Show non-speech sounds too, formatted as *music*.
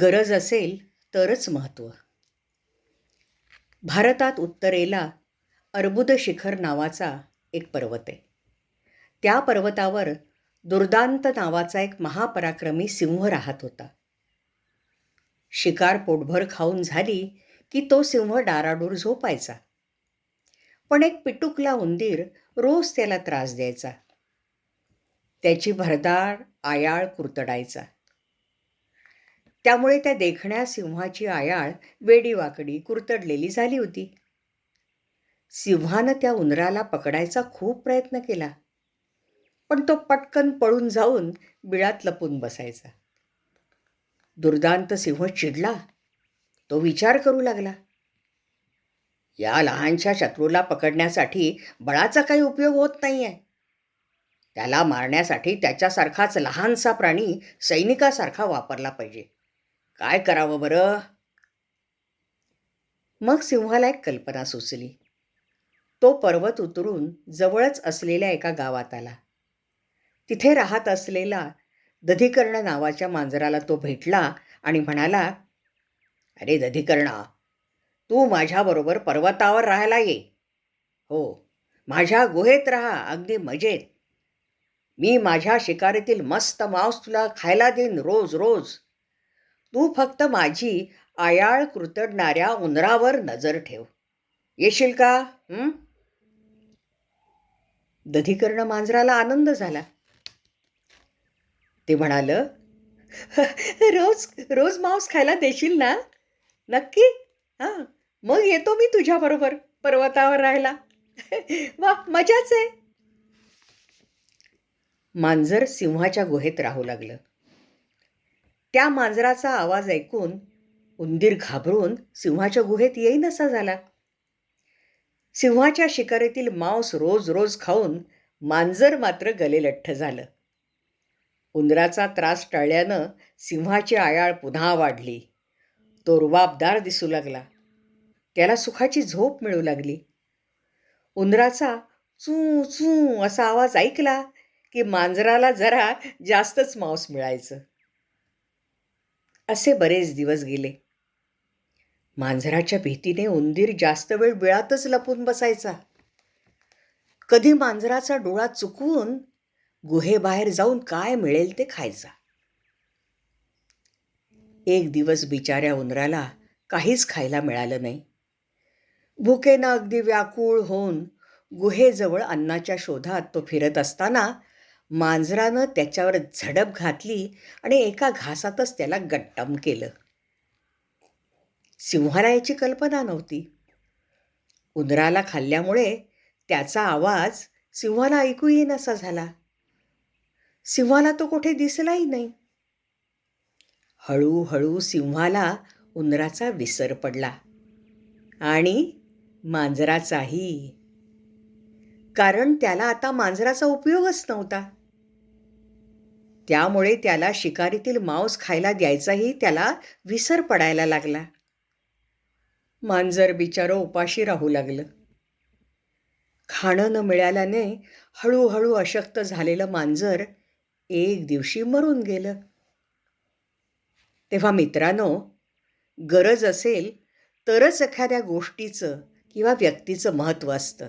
गरज असेल तरच महत्त्व भारतात उत्तरेला अर्बुद शिखर नावाचा एक पर्वत आहे. त्या पर्वतावर दुर्दांत नावाचा एक महापराक्रमी सिंह राहत होता. शिकार पोटभर खाऊन झाली की तो सिंह डाराडूर झोपायचा. पण एक पिटुकला उंदीर रोज त्याला त्रास द्यायचा. त्याची भरदार आयाळ कुरतडायचा. त्यामुळे त्या देखण्या सिंहाची आयाळ वेडीवाकडी कुरतडलेली झाली होती. सिंहानं त्या उंदराला पकडायचा खूप प्रयत्न केला. पण तो पटकन पळून जाऊन बिळात लपून बसायचा. दुर्दांत सिंह चिडला. तो विचार करू लागला. या लहानशा शत्रूला पकडण्यासाठी बळाचा काही उपयोग होत नाही आहे त्याला मारण्यासाठी त्याच्यासारखाच लहानसा प्राणी सैनिकासारखा वापरला पाहिजे. काय करावं बरं? मग सिंहाला एक कल्पना सुचली. तो पर्वत उतरून जवळच असलेल्या एका गावात आला. तिथे राहत असलेला दधिकर्ण नावाच्या मांजराला तो भेटला आणि म्हणाला अरे दधिकर्णा तू माझ्याबरोबर पर्वतावर राहायला ये. हो माझ्या गुहेत राहा अगदी मजेत. मी माझ्या शिकारीतील मस्त मांस तुला खायला देईन रोज रोज. तू फक्त माझी आयाळ कृतडणाऱ्या उंदरावर नजर ठेव. येशील का? दधीकर्ण दधिकर्ण मांजराला आनंद झाला. ते म्हणालं रोज रोज मांस खायला देशील ना? नक्की? हां मग येतो मी तुझ्याबरोबर पर्वतावर राहायला. *laughs* वा मजाच आहे. मांजर सिंहाच्या गुहेत राहू लागलं. त्या मांजराचा आवाज ऐकून उंदीर घाबरून सिंहाच्या गुहेत येईनसा झाला. सिंहाच्या शिकारीतील मांस रोज रोज खाऊन मांजर मात्र गलेलठ्ठ झालं. उंदराचा त्रास टळल्यानं सिंहाची आयाळ पुन्हा वाढली. तो रुबाबदार दिसू लागला. त्याला सुखाची झोप मिळू लागली. उंदराचा चू चू असा आवाज ऐकला की मांजराला जरा जास्तच मांस मिळायचं. असे बरेच दिवस गेले. मांजराच्या भीतीने उंदीर जास्त वेळ बिळातच लपून बसायचा. कधी मांजराचा डोळा चुकवून गुहेबाहेर जाऊन काय मिळेल ते खायचा. एक दिवस बिचाऱ्या उंदराला काहीच खायला मिळालं नाही. भुकेनं अगदी व्याकुळ होऊन गुहेजवळ अन्नाच्या शोधात तो फिरत असताना मांजरानं त्याच्यावर झडप घातली आणि एका घासातच त्याला गट्टम केलं. सिंहाला याची कल्पना नव्हती. उंदराला खाल्ल्यामुळे त्याचा आवाज सिंहाला ऐकू येईनसा झाला. सिंहाला तो कुठे दिसलाही नाही. हळूहळू सिंहाला उंदराचा विसर पडला आणि मांजराचाही. कारण त्याला आता मांजराचा उपयोगच नव्हता. त्यामुळे त्याला शिकारीतील मांस खायला द्यायचाही त्याला विसर पडायला लागला. मांजर बिचारं उपाशी राहू लागलं. खाणं न मिळाल्याने हळूहळू अशक्त झालेलं मांजर एक दिवशी मरून गेलं. तेव्हा मित्रांनो गरज असेल तरच एखाद्या गोष्टीचं किंवा व्यक्तीचं महत्त्व असतं.